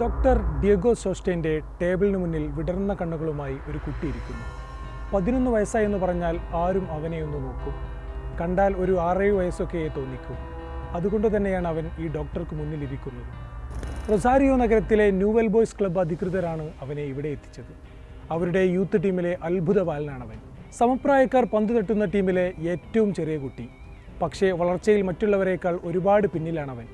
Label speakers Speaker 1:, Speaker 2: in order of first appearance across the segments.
Speaker 1: Doctor Diego സോസ്റ്റേന്റെ ടേബിളിന് മുന്നിൽ വിടർന്ന കണ്ണുകളുമായി ഒരു കുട്ടി ഇരിക്കുന്നു പതിനൊന്ന് വയസ്സായെന്ന് പറഞ്ഞാൽ ആരും അവനെ ഒന്ന് നോക്കും. കണ്ടാൽ ഒരു ആറേഴ് വയസ്സൊക്കെയേ തോന്നിക്കും. അതുകൊണ്ട് തന്നെയാണ് അവൻ ഈ ഡോക്ടർക്ക് മുന്നിൽ ഇരിക്കുന്നത് റൊസാരിയോ നഗരത്തിലെ ന്യൂവൽ ബോയ്സ് ക്ലബ്ബ് അധികൃതരാണ് അവനെ ഇവിടെ എത്തിച്ചത്. അവരുടെ യൂത്ത് ടീമിലെ അത്ഭുത ബാലനാണവൻ സമപ്രായക്കാർ പന്ത് തട്ടുന്ന ടീമിലെ ഏറ്റവും ചെറിയ കുട്ടി. പക്ഷേ വളർച്ചയിൽ മറ്റുള്ളവരെക്കാൾ ഒരുപാട് പിന്നിലാണവൻ.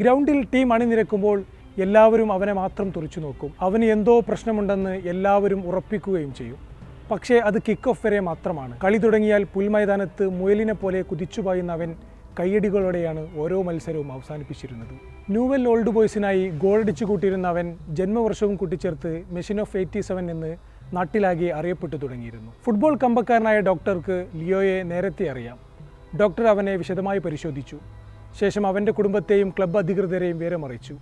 Speaker 1: ഗ്രൗണ്ടിൽ ടീം അണിനിരക്കുമ്പോൾ എല്ലാവരും അവനെ മാത്രം തുറച്ചു നോക്കും. അവന് എന്തോ പ്രശ്നമുണ്ടെന്ന് എല്ലാവരും ഉറപ്പിക്കുകയും ചെയ്യും. പക്ഷേ അത് കിക്ക് ഓഫ് വരെ മാത്രമാണ്. കളി തുടങ്ങിയാൽ പുൽമൈതാനത്ത് മുയലിനെ പോലെ കുതിച്ചുപായുന്ന അവൻ കയ്യടികളോടെയാണ് ഓരോ മത്സരവും അവസാനിപ്പിച്ചിരുന്നത്. ന്യൂവെൽ ഓൾഡ് ബോയ്സിനായി ഗോളടിച്ചു കൂട്ടിയിരുന്ന അവൻ ജന്മവർഷവും കൂട്ടിച്ചേർത്ത് മെഷീൻ ഓഫ് എയ്റ്റി സെവൻ എന്ന് നാട്ടിലാകെ അറിയപ്പെട്ടു തുടങ്ങിയിരുന്നു. ഫുട്ബോൾ കമ്പക്കാരനായ ഡോക്ടർക്ക് ലിയോയെ നേരത്തെ അറിയാം. ഡോക്ടർ അവനെ വിശദമായി പരിശോധിച്ചു. ശേഷം അവന്റെ കുടുംബത്തെയും ക്ലബ്ബ് അധികൃതരെയും വിവരമറിയിച്ചു.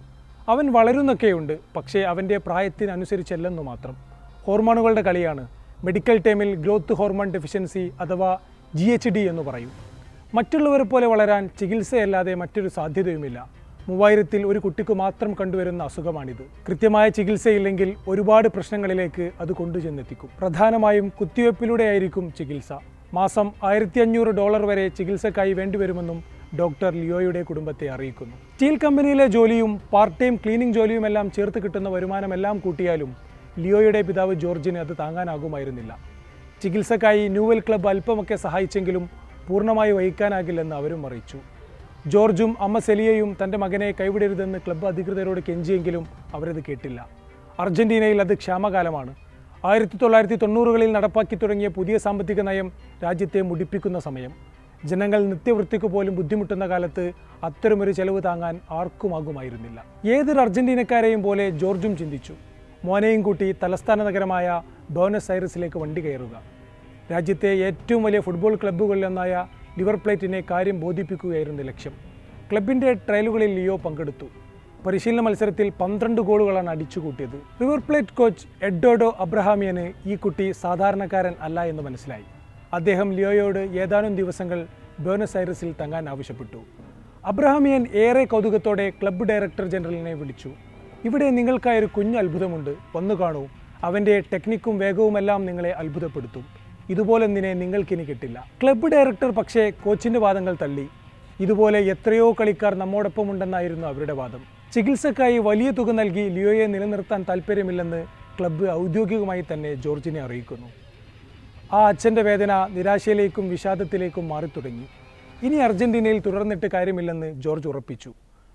Speaker 1: അവൻ വളരുന്നൊക്കെയുണ്ട് പക്ഷേ അവന്റെ പ്രായത്തിനനുസരിച്ചല്ലെന്നു മാത്രം. ഹോർമോണുകളുടെ കളിയാണ്. മെഡിക്കൽ ടേമിൽ ഗ്രോത്ത് ഹോർമോൺ ഡെഫിഷ്യൻസി അഥവാ ജി എച്ച് ഡി എന്ന് പറയും. മറ്റുള്ളവരെ പോലെ വളരാൻ ചികിത്സയല്ലാതെ മറ്റൊരു സാധ്യതയുമില്ല. മൂവായിരത്തിൽ ഒരു കുട്ടിക്ക് മാത്രം കണ്ടുവരുന്ന അസുഖമാണിത്. കൃത്യമായ ചികിത്സയില്ലെങ്കിൽ ഒരുപാട് പ്രശ്നങ്ങളിലേക്ക് അത് കൊണ്ടുചെന്നെത്തിക്കും. പ്രധാനമായും കുത്തിവയ്പ്പിലൂടെയായിരിക്കും ചികിത്സ. മാസം ആയിരത്തി അഞ്ഞൂറ് ഡോളർ വരെ ചികിത്സക്കായി വേണ്ടിവരുമെന്നും ഡോക്ടർ ലിയോയുടെ കുടുംബത്തെ അറിയിക്കുന്നു. സ്റ്റീൽ കമ്പനിയിലെ ജോലിയും പാർട്ട് ടൈം ക്ലീനിംഗ് ജോലിയുമെല്ലാം ചേർത്ത് കിട്ടുന്ന വരുമാനമെല്ലാം കൂട്ടിയാലും ലിയോയുടെ പിതാവ് ജോർജിന് അത് താങ്ങാനാകുമായിരുന്നില്ല. ചികിത്സക്കായി ന്യൂവൽ ക്ലബ്ബ് അല്പമൊക്കെ സഹായിച്ചെങ്കിലും പൂർണമായി വഹിക്കാനാകില്ലെന്ന് അവരും അറിയിച്ചു. ജോർജും അമ്മ സെലിയയും തന്റെ മകനെ കൈവിടരുതെന്ന് ക്ലബ്ബ് അധികൃതരോട് കെഞ്ചിയെങ്കിലും അവരത് കേട്ടില്ല. അർജന്റീനയിൽ അത് ക്ഷാമകാലമാണ്. ആയിരത്തി തൊള്ളായിരത്തി തൊണ്ണൂറുകളിൽ നടപ്പാക്കി തുടങ്ങിയ പുതിയ സാമ്പത്തിക നയം രാജ്യത്തെ മുടിപ്പിക്കുന്ന സമയം. ജനങ്ങൾ നിത്യവൃത്തിക്ക് പോലും ബുദ്ധിമുട്ടുന്ന കാലത്ത് അത്തരമൊരു ചെലവ് താങ്ങാൻ ആർക്കുമാകുമായിരുന്നില്ല ഏതൊരു അർജന്റീനക്കാരെയും പോലെ ജോർജും ചിന്തിച്ചു. മോനെയും കൂട്ടി തലസ്ഥാന നഗരമായ ബോനസ് ഐറസിലേക്ക് വണ്ടി കയറുക. രാജ്യത്തെ ഏറ്റവും വലിയ ഫുട്ബോൾ ക്ലബ്ബുകളിലൊന്നായ ലിവർ പ്ലേറ്റിനെ കാര്യം ബോധിപ്പിക്കുകയായിരുന്നു ലക്ഷ്യം. ക്ലബിന്റെ ട്രയലുകളിൽ ലിയോ പങ്കെടുത്തു. പരിശീലന മത്സരത്തിൽ പന്ത്രണ്ട് ഗോളുകളാണ് അടിച്ചുകൂട്ടിയത്. റിവർ പ്ലേറ്റ് കോച്ച് എഡോഡോ അബ്രഹാമിയന് ഈ കുട്ടി സാധാരണക്കാരൻ അല്ല എന്ന് മനസ്സിലായി. അദ്ദേഹം ലിയോയോട് ഏതാനും ദിവസങ്ങൾ ബോനസ് ഐറസിൽ തങ്ങാൻ ആവശ്യപ്പെട്ടു. അബ്രഹാമിയൻ ഏറെ കൗതുകത്തോടെ ക്ലബ്ബ് ഡയറക്ടർ ജനറലിനെ വിളിച്ചു. ഇവിടെ നിങ്ങൾക്കായൊരു കുഞ്ഞു അത്ഭുതമുണ്ട്. വന്നു കാണൂ. അവന്റെ ടെക്നിക്കും വേഗവുമെല്ലാം നിങ്ങളെ അത്ഭുതപ്പെടുത്തും. ഇതുപോലെ നിന്നെ നിങ്ങൾക്കിനി കിട്ടില്ല. ക്ലബ്ബ് ഡയറക്ടർ പക്ഷേ കോച്ചിന്റെ വാദങ്ങൾ തള്ളി. ഇതുപോലെ എത്രയോ കളിക്കാർ നമ്മോടൊപ്പം ഉണ്ടെന്നായിരുന്നു അവരുടെ വാദം. ചികിത്സക്കായി വലിയ തുക നൽകി ലിയോയെ നിലനിർത്താൻ താല്പര്യമില്ലെന്ന് ക്ലബ്ബ് ഔദ്യോഗികമായി തന്നെ ജോർജിനെ അറിയിക്കുന്നു. ആ അച്ഛന്റെ വേദന നിരാശയിലേക്കും വിഷാദത്തിലേക്കും മാറിത്തുടങ്ങി. ഇനി അർജന്റീനയിൽ തുടർന്നിട്ട് കാര്യമില്ലെന്ന് ജോർജ് ഉറപ്പിച്ചു.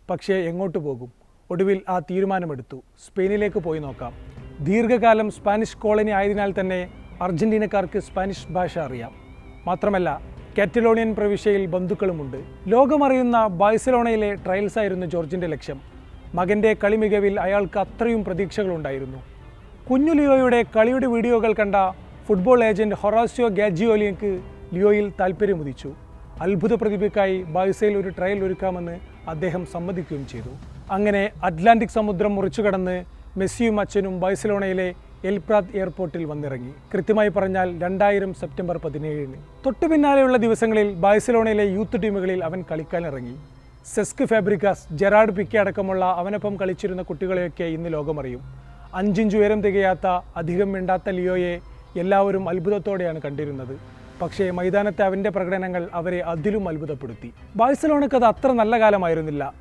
Speaker 1: പക്ഷേ എങ്ങോട്ട് പോകും? ഒടുവിൽ ആ തീരുമാനമെടുത്തു. സ്പെയിനിലേക്ക് പോയി നോക്കാം. ദീർഘകാലം സ്പാനിഷ് കോളനി ആയതിനാൽ തന്നെ അർജന്റീനക്കാർക്ക് സ്പാനിഷ് ഭാഷ അറിയാം. മാത്രമല്ല കാറ്റലോണിയൻ പ്രവിശ്യയിൽ ബന്ധുക്കളുമുണ്ട്. ലോകമറിയുന്ന ബാഴ്സലോണയിലെ ട്രയൽസ് ആയിരുന്നു ജോർജിന്റെ ലക്ഷ്യം. മകന്റെ കളി മികവിൽ അയാൾക്ക് അത്രയും പ്രതീക്ഷകളുണ്ടായിരുന്നു. കുഞ്ഞു ലിയോയുടെ കളിയുടെ വീഡിയോകൾ കണ്ട ഫുട്ബോൾ ഏജന്റ് ഹൊറാസിയോ ഗാജിയോലിയക്ക് ലിയോയിൽ താല്പര്യമുദിച്ചു അത്ഭുത പ്രതിഭയ്ക്കായി ബാഴ്സയിൽ ഒരു ട്രയൽ ഒരുക്കാമെന്ന് അദ്ദേഹം സമ്മതിക്കുകയും ചെയ്തു. അങ്ങനെ അറ്റ്ലാന്റിക് സമുദ്രം മുറിച്ചു കടന്ന് മെസ്സിയും അച്ഛനും ബാഴ്സലോണയിലെ എൽപ്രാത് എയർപോർട്ടിൽ വന്നിറങ്ങി. കൃത്യമായി പറഞ്ഞാൽ രണ്ടായിരം സെപ്റ്റംബർ പതിനേഴിന്. തൊട്ടു പിന്നാലെയുള്ള ദിവസങ്ങളിൽ ബാഴ്സലോണയിലെ യൂത്ത് ടീമുകളിൽ അവൻ കളിക്കാനിറങ്ങി. സെസ്ക് ഫാബ്രിക്കാസ് ജെറാഡ് പിക്കെ അടക്കമുള്ള അവനൊപ്പം കളിച്ചിരുന്ന കുട്ടികളെയൊക്കെ ഇന്ന് ലോകമറിയും. അഞ്ചിഞ്ച് ഉയരം തികയാത്ത അധികം മിണ്ടാത്ത ലിയോയെ എല്ലാവരും അത്ഭുതത്തോടെയാണ് കണ്ടിരുന്നത്. പക്ഷേ മൈതാനത്തെ അവന്റെ പ്രകടനങ്ങൾ അവരെ അതിലും അത്ഭുതപ്പെടുത്തി. ബാഴ്സലോണയ്ക്ക് അത് അത്ര നല്ല കാലമായിരുന്നില്ല.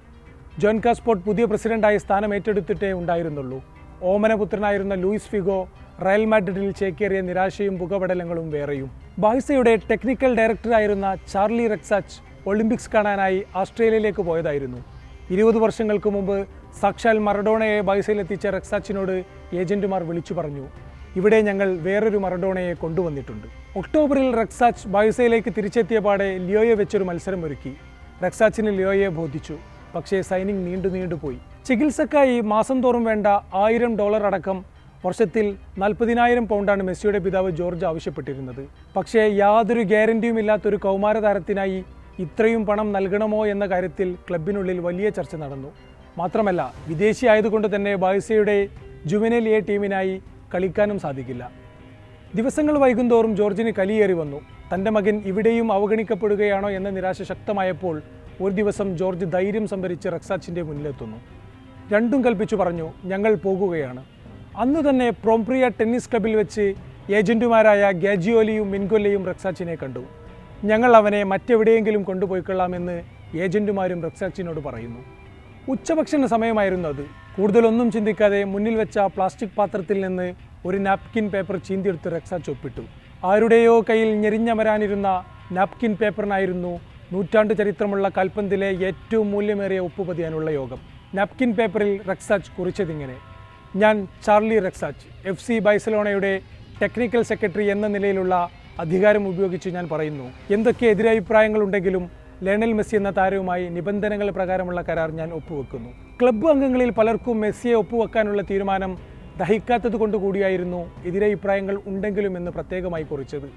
Speaker 1: ജോൻ കാസ്പോർട്ട് പുതിയ പ്രസിഡന്റായി സ്ഥാനം ഏറ്റെടുത്തിട്ടേ ഉണ്ടായിരുന്നുള്ളൂ. ഓമനപുത്രനായിരുന്ന ലൂയിസ് ഫിഗോ റയൽ മാഡ്രിഡിൽ ചേക്കേറിയ നിരാശയും പുകപടലങ്ങളും വേറെയും. ബാഴ്സയുടെ ടെക്നിക്കൽ ഡയറക്ടറായിരുന്ന ചാർലി റെക്സാച്ച് ഒളിമ്പിക്സ് കാണാനായി ആസ്ട്രേലിയയിലേക്ക് പോയതായിരുന്നു. ഇരുപത് വർഷങ്ങൾക്ക് മുമ്പ് സാക്ഷാൽ മറഡോണയെ ബാഴ്സയിലെത്തിച്ച റെക്സാച്ചിനോട് ഏജന്റുമാർ വിളിച്ചു പറഞ്ഞു. ഇവിടെ ഞങ്ങൾ വേറൊരു മറഡോണയെ കൊണ്ടുവന്നിട്ടുണ്ട്. ഒക്ടോബറിൽ റക്സാച്ച് ബായുസയിലേക്ക് തിരിച്ചെത്തിയ പാടെ ലിയോയെ വെച്ചൊരു മത്സരം ഒരുക്കി. റക്സാച്ചിന് ലിയോയെ ബോധിച്ചു. പക്ഷേ സൈനിങ് നീണ്ടു നീണ്ടു നീണ്ടുപോയി ചികിത്സക്കായി മാസം തോറും വേണ്ട ആയിരം ഡോളർ അടക്കം വർഷത്തിൽ നാൽപ്പതിനായിരം പൗണ്ടാണ് മെസ്സിയുടെ പിതാവ് ജോർജ് ആവശ്യപ്പെട്ടിരുന്നത്. പക്ഷേ യാതൊരു ഗ്യാരണ്ടിയും ഇല്ലാത്തൊരു കൗമാര താരത്തിനായി ഇത്രയും പണം നൽകണമോ എന്ന കാര്യത്തിൽ ക്ലബിനുള്ളിൽ വലിയ ചർച്ച നടന്നു. മാത്രമല്ല വിദേശിയായതുകൊണ്ട് തന്നെ ബാഴ്സയുടെ ജുവനലിയ ടീമിനായി കളിക്കാനും സാധിക്കില്ല. ദിവസങ്ങൾ വൈകുന്തോറും ജോർജിന് കലിയേറി വന്നു. തന്റെ മകൻ ഇവിടെയും അവഗണിക്കപ്പെടുകയാണോ എന്ന നിരാശ ശക്തമായപ്പോൾ ഒരു ദിവസം ജോർജ് ധൈര്യം സംഭരിച്ച് റക്സാച്ചിന്റെ മുന്നിലെത്തുന്നു. രണ്ടും കൽപ്പിച്ചു പറഞ്ഞു ഞങ്ങൾ പോകുകയാണ്. അന്ന് തന്നെ പ്രോംപ്രിയ ടെന്നീസ് ക്ലബിൽ വെച്ച് ഏജന്റുമാരായ ഗാജിയോലിയും മിൻഗൊല്ലയും റക്സാച്ചിനെ കണ്ടു. ഞങ്ങൾ അവനെ മറ്റെവിടെയെങ്കിലും കൊണ്ടുപോയിക്കൊള്ളാമെന്ന് ഏജന്റുമാരും റക്സാച്ചിനോട് പറയുന്നു. ഉച്ചഭക്ഷണ സമയമായിരുന്നു അത്. കൂടുതലൊന്നും ചിന്തിക്കാതെ മുന്നിൽ വെച്ച പ്ലാസ്റ്റിക് പാത്രത്തിൽ നിന്ന് ഒരു നാപ്കിൻ പേപ്പർ ചീന്തിയെടുത്ത് രക്ഷ ചൊപ്പിട്ടു ആരുടെയോ കയ്യിൽ ഞെരിഞ്ഞമരാനിരുന്ന നാപ്കിൻ പേപ്പറിനായിരുന്നു നൂറ്റാണ്ട് ചരിത്രമുള്ള കാൽപന്തിലെ ഏറ്റവും മൂല്യമേറിയ ഒപ്പുപതിയാനുള്ള യോഗം. നാപ്കിൻ പേപ്പറിൽ റക്സാച്ച് കുറിച്ചതിങ്ങനെ. ഞാൻ ചാർലി റക്സാച്ച് എഫ് സി ബൈസലോണയുടെ ടെക്നിക്കൽ സെക്രട്ടറി എന്ന നിലയിലുള്ള അധികാരം ഉപയോഗിച്ച് ഞാൻ പറയുന്നു. എന്തൊക്കെ എതിരഭിപ്രായങ്ങളുണ്ടെങ്കിലും ലയണൽ മെസ്സി എന്ന താരവുമായി നിബന്ധനകൾ പ്രകാരമുള്ള കരാർ ഞാൻ ഒപ്പുവെക്കുന്നു. ക്ലബ്ബ് അംഗങ്ങളിൽ പലർക്കും മെസ്സിയെ ഒപ്പുവെക്കാനുള്ള തീരുമാനം ദഹിക്കാത്തത് കൊണ്ട് കൂടിയായിരുന്നു എതിരഭിപ്രായങ്ങൾ ഉണ്ടെങ്കിലും എന്ന് പ്രത്യേകമായി കുറിച്ചത്.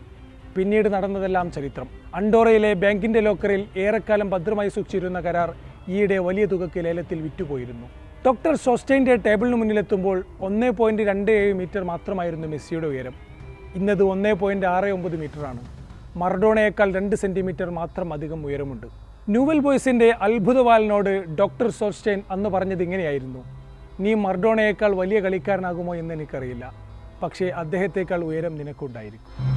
Speaker 1: പിന്നീട് നടന്നതെല്ലാം ചരിത്രം. അണ്ടോറയിലെ ബാങ്കിന്റെ ലോക്കറിൽ ഏറെക്കാലം ഭദ്രമായി സൂക്ഷിച്ചിരുന്ന കരാർ ഈയിടെ വലിയ തുകയ്ക്ക് ലേലത്തിൽ വിറ്റുപോയിരുന്നു. ഡോക്ടർ സോസ്റ്റൈന്റെ ടേബിളിന് മുന്നിലെത്തുമ്പോൾ ഒന്നേ പോയിന്റ് രണ്ട് ഏഴ് മീറ്റർ മാത്രമായിരുന്നു മെസ്സിയുടെ ഉയരം. ഇന്നത് ഒന്നേ പോയിന്റ് ആറ് ഒമ്പത് മീറ്ററാണ്. മറഡോണയേക്കാൾ രണ്ട് സെന്റിമീറ്റർ മാത്രം അധികം ഉയരമുണ്ട്. ന്യൂവൽ ബോയ്സിന്റെ അത്ഭുതവാലിനോട് ഡോക്ടർ സോർസ്റ്റൈൻ അന്ന് പറഞ്ഞത് ഇങ്ങനെയായിരുന്നു. നീ മർഡോണയേക്കാൾ വലിയ കളിക്കാരനാകുമോ എന്ന് എനിക്കറിയില്ല. പക്ഷേ അദ്ദേഹത്തേക്കാൾ ഉയരം നിനക്കുണ്ടായിരിക്കും.